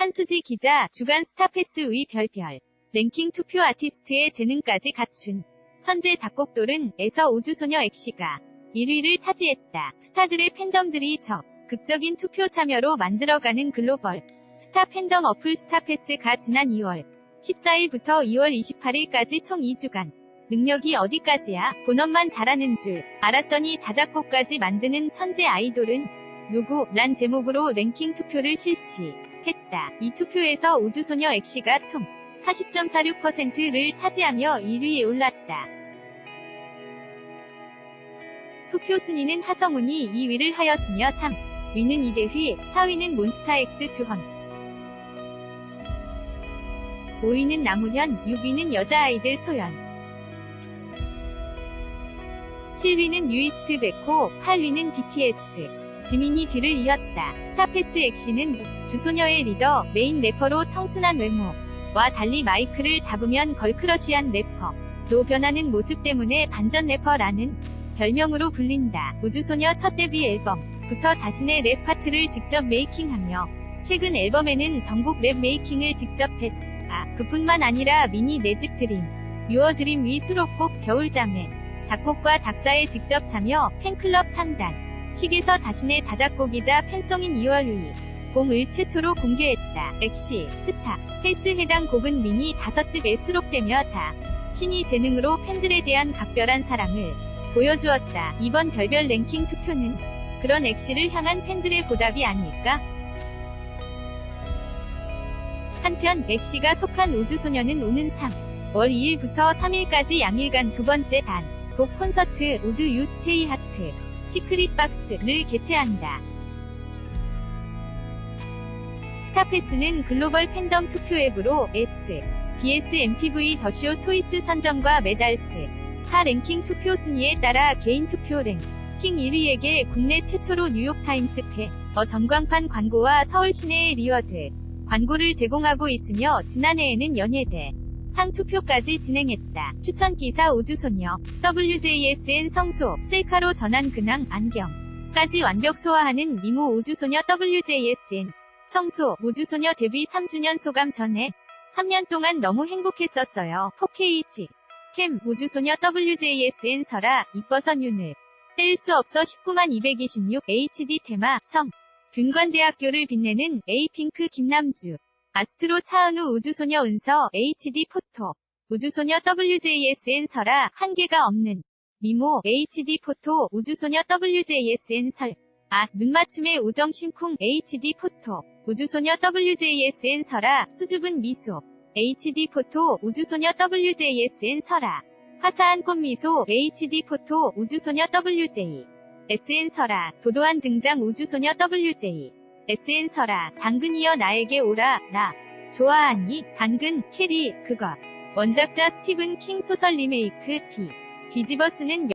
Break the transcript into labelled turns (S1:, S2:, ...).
S1: 한수지 기자 주간 스타패스 위 별별 랭킹 투표 아티스트의 재능까지 갖춘 천재 작곡돌은 에서 우주소녀 엑시가 1위를 차지했다. 스타들의 팬덤들이 적 극적인 투표 참여로 만들어가는 글로벌 스타 팬덤 어플 스타패스가 지난 2월 14일부터 2월 28일까지 총 2주간 능력이 어디까지야 본업만 잘하는 줄 알았더니 자작곡까지 만드는 천재 아이돌은 누구? 란 제목으로 랭킹 투표를 실시 했다. 이 투표에서 우주소녀 엑시가 총 40.46%를 차지하며 1위에 올랐다. 투표 순위는 하성운이 2위를 하였으며 3위는 이대휘, 4위는 몬스타엑스 주헌, 5위는 남우현, 6위는 여자아이들 소연, 7위는 뉴이스트 베코, 8위는 BTS, 지민이 뒤를 이었다. 스타패스 엑시는 주소녀의 리더, 메인 래퍼로 청순한 외모와 달리 마이크를 잡으면 걸크러쉬한 래퍼로 변하는 모습 때문에 반전 래퍼라는 별명으로 불린다. 우주소녀 첫 데뷔 앨범부터 자신의 랩 파트를 직접 메이킹하며 최근 앨범에는 전국 랩 메이킹을 직접 했다. 그뿐만 아니라 미니 내집 드림, 유어 드림 위 수록곡 겨울잠에 작곡과 작사에 직접 참여 팬클럽 창단 식에서 자신의 자작곡이자 팬송인 2월 2일 봄을 최초로 공개했다. 엑시, 스타, 헬스 해당 곡은 미니 5집에 수록되며 자 신이 재능으로 팬들에 대한 각별한 사랑을 보여주었다. 이번 별별 랭킹 투표는 그런 엑시를 향한 팬들의 보답이 아닐까? 한편 엑시가 속한 우주소녀는 오는 3월 2일부터 3일까지 양일간 두 번째 단 독 콘서트 우드 유 스테이 하트 시크릿 박스를 개최한다. 스타패스는 글로벌 팬덤 투표 앱으로 S, BS MTV 더쇼 초이스 선정과 메달스, 타 랭킹 투표 순위에 따라 개인 투표 랭 킹 1위에게 국내 최초로 뉴욕타임스 쾌, 어 전광판 광고와 서울 시내의 리워드 광고를 제공하고 있으며 지난해에는 연예대 상 투표까지 진행했다. 추천 기사 우주소녀 WJSN 성소 셀카로 전한 근황 안경 까지 완벽 소화하는 미모 우주소녀 WJSN 성소 우주소녀 데뷔 3주년 소감 전에 3년 동안 너무 행복했었어요. 4K지. 캠 우주소녀 WJSN 설아 이뻐서 윤을 뗄 수 없어 19만 226 HD 테마 성. 균관대학교를 빛내는 에이핑크 김남주 아스트로 차은우 우주소녀 은서 HD 포토. 우주소녀 WJSN 설아 한계가 없는. 미모 HD 포토 우주소녀 WJSN 설. 아, 눈맞춤의 우정 심쿵 HD 포토. 우주소녀 WJSN 설아 수줍은 미소. HD 포토 우주소녀 WJSN 설아. 화사한 꽃미소 HD 포토 우주소녀 WJ SN 설아. 도도한 등장 우주소녀 WJ SN 설아 당근이여 나에게 오라 나. 좋아하니? 당근 캐리 그것 원작자 스티븐 킹 소설 리메이크 B 뒤집어 쓰는